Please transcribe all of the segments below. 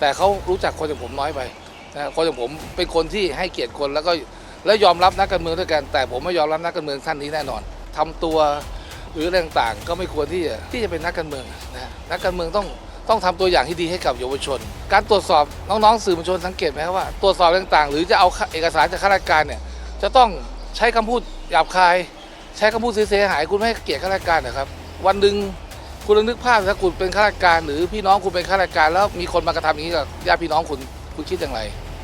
แต่เขารู้จักคนอย่างผมน้อยไปนะคนอย่างผมเป็นคนที่ให้เกียรติคนแล้วก็และยอมรับนักการเมืองด้วยกัน แต่ผมไม่ยอมรับนักการเมืองท่านนี้แน่นอนทำตัวหรืออะไรต่างๆ ก็ไม่ควรที่จะที่จะเป็นนักการเมืองนะนักการเมืองต้องต้องทำตัวอย่างที่ดีให้กับเยาวชน การตรวจสอบน้องๆสื่อมวลชนสังเกตไหมครับว่าตรวจสอบต่างๆ หรือจะเอาเอกสารจากข้าราชการเนี่ยจะต้องใช้คำพูดหยาบคาย ใช้คำพูดเสียหายคุณไม่ให้เกียรติข้าราชการนะครับ วันหนึ่ง คุณลองนึกภาพถ้าคุณเป็นข้าราชการ หรือพี่น้องคุณเป็นข้าราชการ แล้วมีคนมากระทำอย่างนี้กับญาติพี่น้องคุณคุณคิดอย่างไร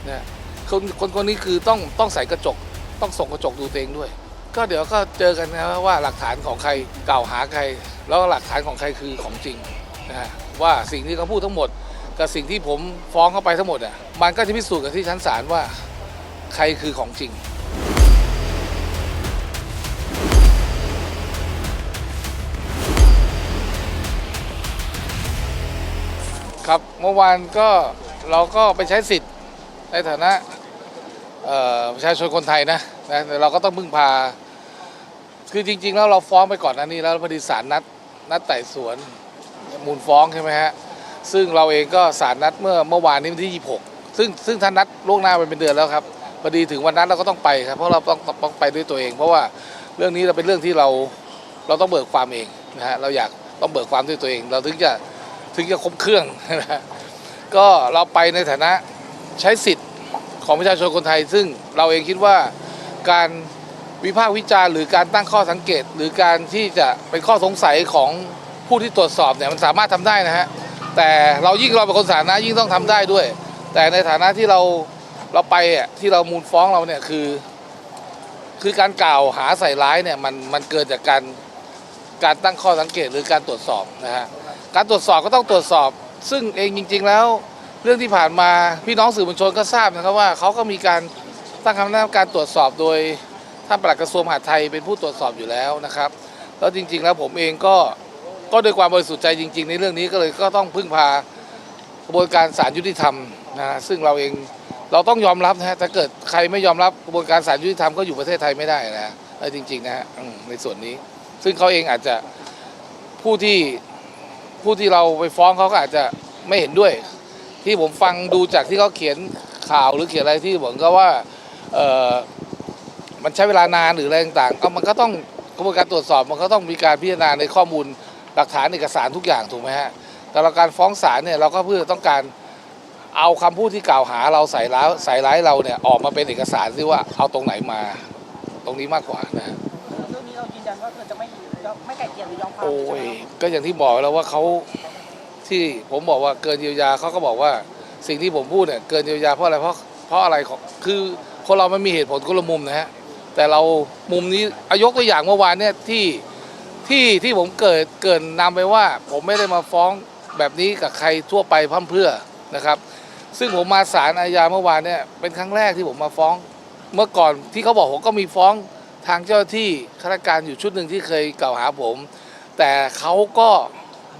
นะคนคนคนนี้คือต้องต้องใส่กระจก ต้องส่งกระจกดูตัวเองด้วย ก็เดี๋ยวก็เจอกันนะว่าหลักฐานของใครกล่าวหาใคร แล้วหลักฐานของใครคือของจริงนะฮะว่าสิ่งที่เขาพูดทั้งหมด กับสิ่งที่ผมฟ้องเข้าไปทั้งหมดอะมันก็จะพิสูจน์กันที่ชั้นศาลว่าใครคือของจริง เมื่อวานก็เราก็ไปใช้สิทธิ์ในฐานะประชาชนคนไทยนะนะเราก็ต้องพึ่งพา คือจริง ๆ แล้วเราฟ้องไปก่อนน้านี้แล้วพอดีศาลนัดนัดไต่สวนมูลฟ้องใช่ไหมฮะซึ่งเราเองก็ศาลนัดเมื่อเมื่อวานนี้วันที่ 26 ซึ่งซึ่งท่านนัดล่วงหน้าไปเป็นเดือนแล้วครับพอดีถึงวันนั้นเราก็ต้องไปครับเพราะเราต้องต้องไปด้วยตัวเอง เพราะว่าเรื่องนี้เราเป็นเรื่องที่เราเราต้องเบิกความเองนะฮะเราอยากต้องเบิกความด้วยตัวเอง เราถึงจะถึงจะครบเครื่องนะ ก็เราไปในฐานะใช้สิทธิ์ของประชาชนคนไทย ซึ่งเราเองคิดว่าการวิพากษ์วิจารณ์หรือการตั้งข้อสังเกต หรือการที่จะเป็นข้อสงสัยของผู้ที่ตรวจสอบเนี่ยมันสามารถทำได้นะฮะแต่เรายิ่งเราเป็นคนสาธารณะยิ่งต้องทำได้ด้วย แต่ในฐานะที่เราเราไปอะที่เรามูลฟ้องเราเนี่ยคือ คือการกล่าวหาใส่ร้ายเนี่ยมันมันเกิดจากการการตั้งข้อสังเกตหรือการตรวจสอบนะฮะการตรวจสอบก็ต้องตรวจสอบ ซึ่งเองจริง ๆ แล้วเรื่องที่ผ่านมาพี่น้องสื่อมวลชนก็ทราบนะครับว่าเขาก็มีการตั้งคณะกรรมการตรวจสอบโดยท่านปลัดกระทรวงมหาดไทยเป็นผู้ตรวจสอบอยู่แล้วนะครับ แล้วจริง ๆ แล้วผมเองก็ก็ด้วยความบริสุทธิ์ใจจริง ๆ ในเรื่องนี้ก็เลยก็ต้องพึ่งพากระบวนการศาลยุติธรรมนะฮะซึ่งเราเองเราต้องยอมรับนะฮะถ้าเกิดใครไม่ยอมรับกระบวนการศาลยุติธรรมก็อยู่ประเทศไทยไม่ได้นะเออจริงๆนะฮะในส่วนนี้ ซึ่งเขาเองอาจจะผู้ที่ ผู้ที่เราไปฟ้องเขาก็อาจจะไม่เห็นด้วย ที่ผมฟังดูจากที่เขาเขียนข่าวหรือเขียนอะไรที่บอกก็ว่าเออมันใช้เวลานานหรืออะไรต่างๆก็มันก็ต้องกระบวนการตรวจสอบมันก็ต้องมีการพิจารณาในข้อมูลหลักฐานเอกสารทุกอย่างถูกไหมฮะแต่เราการฟ้องศาลเนี่ยเราก็เพื่อต้องการเอาคำพูดที่กล่าวหาเราใส่ร้ายใส่ร้ายเราเนี่ยออกมาเป็นเอกสารที่ว่าเอาตรงไหนมา ตรงนี้มากกว่านะ ยันว่าเราจะไม่ไม่ไก่เกลี่ยหรือยอมความโอ้ยก็อย่างที่บอกแล้วว่าเขาที่ผมบอกว่าเกินเยียวยาเขาก็บอกว่า สิ่งที่ผมพูดเนี่ยเกินเยียวยาเพราะอะไรเพราะเพราะอะไรของคือคนเรามันมีเหตุผลคนละมุมนะฮะแต่เรามุมนี้อายกตัวอย่างเมื่อวานเนี่ยที่ที่ที่ผมเกิดเกินนำไปว่า ผมไม่ได้มาฟ้องแบบนี้กับใครทั่วไปพร่ำเพื่อนะครับ ซึ่งผมมาศาลอาญาเมื่อวานเนี่ยเป็นครั้งแรกที่ผมมาฟ้อง เมื่อก่อนที่เขาบอกผมก็มีฟ้อง ทางเจ้าที่ข้าราชการอยู่ชุดหนึ่งที่เคยกล่าวหาผม แต่เขาก็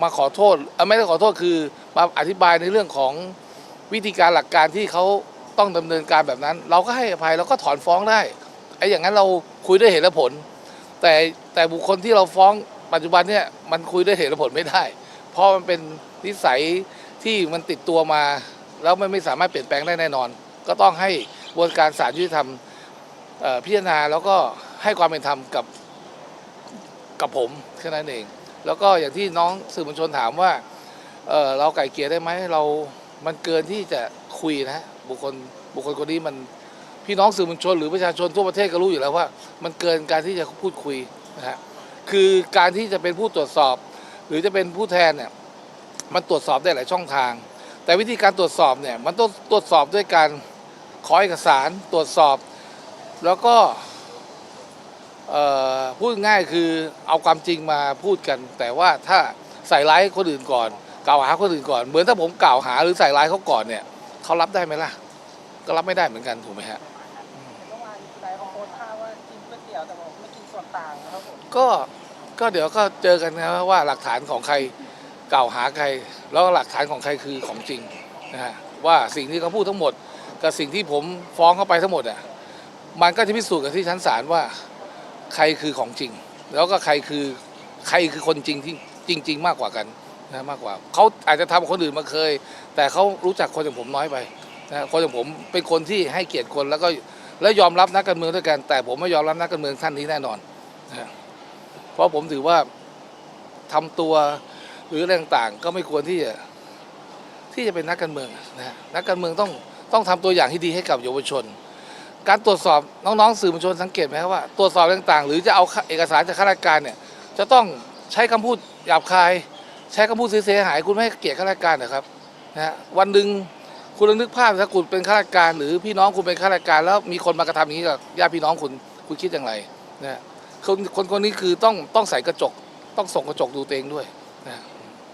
มาขอโทษไม่ได้ขอโทษคือมาอธิบายในเรื่องของวิธีการหลักการที่เขาต้องดำเนินการแบบนั้น เราก็ให้อภัยเราก็ถอนฟ้องได้ไอ้อย่างนั้นเราคุยด้วยเหตุและผล แต่แต่บุคคลที่เราฟ้องปัจจุบันเนี่ยมันคุยด้วยเหตุและผลไม่ได้ เพราะมันเป็นนิสัยที่มันติดตัวมา แล้วมันไม่สามารถเปลี่ยนแปลงได้แน่นอน ก็ต้องให้กระบวนการศาลยุติธรรมพิจารณาแล้วก็ ให้ความเป็นธรรมกับกับผมแค่นั้นเอง แล้วก็อย่างที่น้องสื่อมวลชนถามว่าเเราไก่เกลียได้ไหมเรา มันเกินที่จะคุยนะบุคคลบุคคลคนนี้มันพี่น้องสื่อมวลชนหรือประชาชนทั่วประเทศก็รู้อยู่แล้วว่า มันเกินการที่จะพูดคุยนะฮะคือการที่จะเป็นผู้ตรวจสอบ หรือจะเป็นผู้แทนเนี่ยมันตรวจสอบได้หลายช่องทาง แต่วิธีการตรวจสอบเนี่ยมันต้องตรวจสอบด้วยการขอเอกสารตรวจสอบ แล้วก็ พูดง่ายคือเอาความจริงมาพูดกัน แต่ว่าถ้าใส่ร้ายคนอื่นก่อน กล่าวหาคนอื่นก่อน เหมือนถ้าผมกล่าวหาหรือใส่ร้ายเขาก่อนเนี่ยเขารับได้ไหมล่ะ ก็รับไม่ได้เหมือนกันถูกไหมฮะเมื่อวานใจเขาโพสต์ภาพว่ากินก๋วยเตี๋ยวแต่บอกไม่กินส่วนต่างนะครับผมก็ก็เดี๋ยวก็เจอกันนะว่าหลักฐานของใครกล่าวหาใคร แล้วหลักฐานของใครคือของจริงนะฮะว่าสิ่งที่เขาพูดทั้งหมด กับสิ่งที่ผมฟ้องเข้าไปทั้งหมดอะมันก็จะพิสูจน์กันที่ชั้นศาลว่า ใครคือของจริง แล้วก็ใครคือใครคือคนจริงที่จริง ๆ มากกว่ากันนะมากกว่าเขาอาจจะทำกับคนอื่นมาเคย แต่เขารู้จักคนอย่างผมน้อยไปนะคนอย่างผมเป็นคนที่ให้เกียรติคนแล้วก็และยอมรับนักการเมืองด้วยกัน แต่ผมไม่ยอมรับนักการเมืองท่านนี้แน่นอนนะเพราะผมถือว่าทำตัวหรืออะไรต่างๆ ก็ไม่ควรที่จะที่จะเป็นนักการเมืองนะฮะนักการเมืองต้องต้องทำตัวอย่างที่ดีให้กับเยาวชน การตรวจสอบน้องๆสื่อมวลชนสังเกตไหมครับว่าตรวจสอบต่างๆ หรือจะเอาเอกสารจากข้าราชการเนี่ยจะต้องใช้คำพูดหยาบคาย ใช้คำพูดเสียหายคุณไม่ให้เกียรติข้าราชการนะครับนะฮะวันหนึ่งคุณนึกภาพถ้าคุณเป็นข้าราชการ หรือพี่น้องคุณเป็นข้าราชการ แล้วมีคนมากระทำอย่างนี้กับญาติพี่น้องคุณคุณคิดอย่างไรนะฮะคนคนคนนี้คือต้องต้องใส่กระจก ต้องส่งกระจกดูตัวเองด้วย